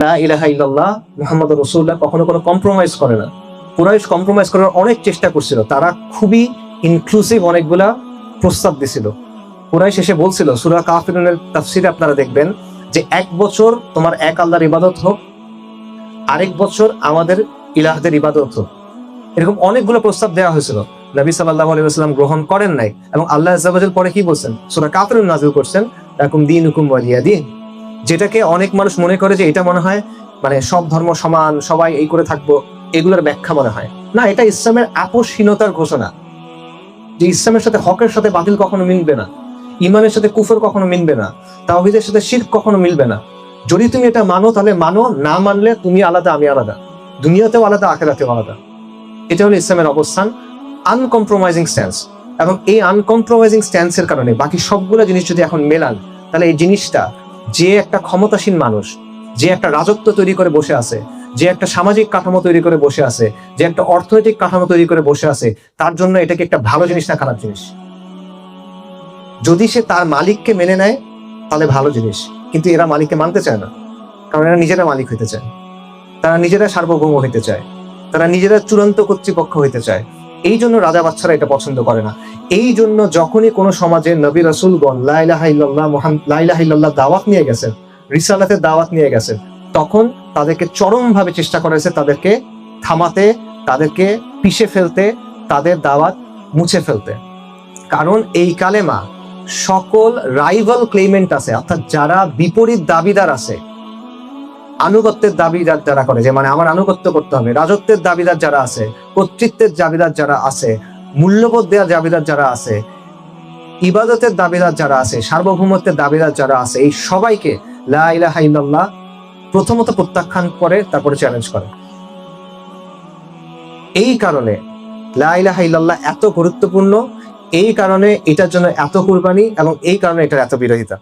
ইলাহা ইল্লাল্লাহ রসুল্লাহ কখনো কোনো কম্প্রোমাইজ করে না। কুরাইশ কম্প্রোমাইজ করার অনেক চেষ্টা করছিল। তারা খুবই ইনক্লুসিভ অনেকগুলা প্রস্তাব দিছিল। কুরাইশ এসে বলছিল, সুরা তাফসিরে আপনারা দেখবেন যে এক বছর তোমার এক আল্লাহর ইবাদত হোক, আরেক বছর আমাদের ইলাহদের ইবাদত হোক। এরকম অনেকগুলো প্রস্তাব দেওয়া হয়েছিল। নবী সাল্লাহ আলাইসাল্লাম গ্রহণ করেন নাই এবং আল্লাহ পরে কি বলছেন? সুরা কাফিরুন নাজিল করছেন এরকম দিন হুকুম দিন। যেটাকে অনেক মানুষ মনে করে যে এটা মনে হয় মানে সব ধর্ম সমান, সবাই এই করে থাকব, এগুলোর ব্যাখ্যা মনে হয়। না, এটা ইসলামের আপোষহীনতার ঘোষণা। যে ইসলামের সাথে হকের সাথে বাতিল কখনো মিলবে না, ইমানের সাথে কুফর কখনো মিলবে না, তাওহিদের সাথে শির কখনো মিলবে না। যদি তুমি এটা মানো, তাহলে মানো, না মানলে তুমি আলাদা, আমি আলাদা। দুনিয়াতেও আলাদা, আখেরাতেও আলাদা। এটা হলো ইসলামের অবস্থান আনকম্প্রোমাইজিং স্ট্যান্স এবং এই আনকম্প্রোমাইজিং স্ট্যান্সের কারণে বাকি সবগুলো জিনিস যদি এখন মেলান, তাহলে এই জিনিসটা যে একটা ক্ষমতাসীন মানুষ, যে একটা রাজত্ব তৈরি করে বসে আছে, যে একটা সামাজিক কাঠামো তৈরি করে বসে আছে, যে একটা অর্থনৈতিক কাঠামো তৈরি করে বসে আছে, তার জন্য এটাকে একটা ভালো জিনিস না খারাপ জিনিস। যদি সে তার মালিককে মেনে নেয়, তাহলে ভালো জিনিস। কিন্তু এরা মালিককে মানতে চায় না, কারণ এরা নিজেরা মালিক হইতে চায়। তারা নিজেরা সার্বভৌম হইতে চায়। তারা নিজেরা চূড়ান্ত কর্তৃপক্ষ হইতে চায়। এই জন্য রাজা বাচ্চারা এটা পছন্দ করে না। এই জন্য যখনই কোনো সমাজে নবী রসুলগণ লাইলাহা ইল্লাল্লাহ মোহাম্মদ দাওয়াত নিয়ে গেছেন রিসালাতের দাওয়াত নিয়ে গেছেন, তখন তাদেরকে চরমভাবে চেষ্টা করা হয়েছে তাদেরকে থামাতে, তাদেরকে পিষে ফেলতে, তাদের দাওয়াত মুছে ফেলতে। কারণ এই কালেমা সকল রাইভাল ক্লেমেন্ট আছে, অর্থাৎ যারা বিপরীত দাবিদার আছে আনুগত্যের দাবিদার যারা করে, যে মানে আমার আনুগত্য করতে হবে, রাজত্বের দাবিদার যারা আছে, কর্তৃত্বের দাবিদার যারা আছে, মূল্যবোধ দেওয়ার দাবিদার যারা আছে, ইবাদতের দাবিদার যারা আছে, সার্বভৌমত্বের দাবিদার যারা আছে, এই সবাইকে লা ইলাহা ইল্লাল্লাহ প্রথমত প্রত্যাখ্যান করে, তারপরে চ্যালেঞ্জ করে। এই কারণে লা ইলাহা ইল্লাল্লাহ এত গুরুত্বপূর্ণ, এই কারণে এটার জন্য এত কুরবানি এবং এই কারণে এটার এত বিরোধিতা।